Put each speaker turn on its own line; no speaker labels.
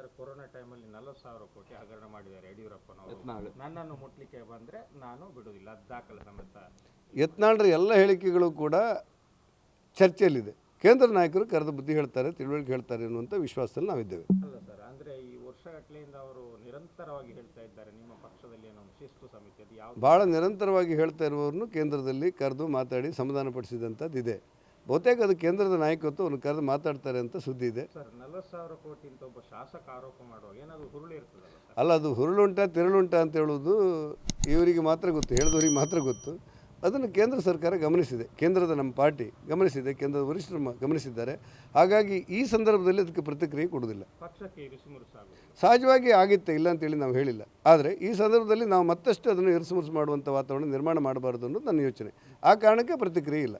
ಹೇಳ್ತಾರೆ ಕೊರೋನಾ ಟೈಮಲ್ಲಿ ನಲವತ್ತು ಸಾವಿರ ಕೋಟಿ ಹಗರಣ ಮಾಡಿದ್ದಾರೆ ಯಡಿಯೂರಪ್ಪನವರು.
ಯತ್ನಾಳ್.
ನನ್ನನ್ನು ಮುಟ್ಲಿಕ್ಕೆ ಬಂದ್ರೆ ನಾನು ಬಿಡುವುದಿಲ್ಲ ಅದು ದಾಖಲೆ ಸಮೇತ.
ಯತ್ನಾಳ್ರ ಎಲ್ಲ ಹೇಳಿಕೆಗಳು ಕೂಡ ಚರ್ಚೆಯಲ್ಲಿದೆ. ಕೇಂದ್ರ ನಾಯಕರು ಕರೆದ ಬುದ್ಧಿ ಹೇಳ್ತಾರೆ ತಿಳುವಳಿಕೆ ಹೇಳ್ತಾರೆ ಅನ್ನುವಂಥ ವಿಶ್ವಾಸದಲ್ಲಿ ನಾವಿದ್ದೇವೆ.
ಅಲ್ಲ ಸರ್ ಅಂದರೆ ಈ ವರ್ಷಗಟ್ಟಲೆಯಿಂದ ಅವರು ನಿರಂತರವಾಗಿ ಹೇಳ್ತಾ ಇದ್ದಾರೆ ನಿಮ್ಮ ಪಕ್ಷದಲ್ಲಿ ಏನೋ ಶಿಸ್ತು ಸಮಿತಿ ಅದು ಯಾವ
ಭಾಳ ನಿರಂತರವಾಗಿ ಹೇಳ್ತಾ ಇರುವವರನ್ನು ಕೇಂದ್ರದಲ್ಲಿ ಕರೆದು ಮಾತಾಡಿ ಸಮಾಧಾನಪಡಿಸಿದಂಥದ್ದು ಇದೆ ಬಹುತೇಕ ಅದು ಕೇಂದ್ರದ ನಾಯಕತ್ವ ಅವ್ರನ್ನ ಕರೆದು ಮಾತಾಡ್ತಾರೆ ಅಂತ ಸುದ್ದಿ ಇದೆ. ಅಲ್ಲ ಅದು ಹುರುಳುಂಟ ತಿರುಳುಂಟ ಅಂತ ಹೇಳೋದು ಇವರಿಗೆ ಮಾತ್ರ ಗೊತ್ತು ಹೇಳಿದವರಿಗೆ ಮಾತ್ರ ಗೊತ್ತು. ಅದನ್ನು ಕೇಂದ್ರ ಸರ್ಕಾರ ಗಮನಿಸಿದೆ. ಕೇಂದ್ರದ ನಮ್ಮ ಪಾರ್ಟಿ ಗಮನಿಸಿದೆ ಕೇಂದ್ರದ ವರಿಷ್ಠರು ಗಮನಿಸಿದ್ದಾರೆ. ಹಾಗಾಗಿ ಈ ಸಂದರ್ಭದಲ್ಲಿ ಅದಕ್ಕೆ ಪ್ರತಿಕ್ರಿಯೆ ಕೊಡೋದಿಲ್ಲ
ಮುರುಸಾಗುವುದು
ಸಹಜವಾಗಿ ಆಗಿತ್ತೆ ಇಲ್ಲ ಅಂತೇಳಿ ನಾವು ಹೇಳಿಲ್ಲ. ಆದರೆ ಈ ಸಂದರ್ಭದಲ್ಲಿ ನಾವು ಮತ್ತಷ್ಟು ಅದನ್ನು ಇರಿಸುಮುರುಸು ಮಾಡುವಂಥ ವಾತಾವರಣ ನಿರ್ಮಾಣ ಮಾಡಬಾರ್ದು ಅನ್ನೋದು ನನ್ನ ಯೋಚನೆ. ಆ ಕಾರಣಕ್ಕೆ ಪ್ರತಿಕ್ರಿಯೆ ಇಲ್ಲ.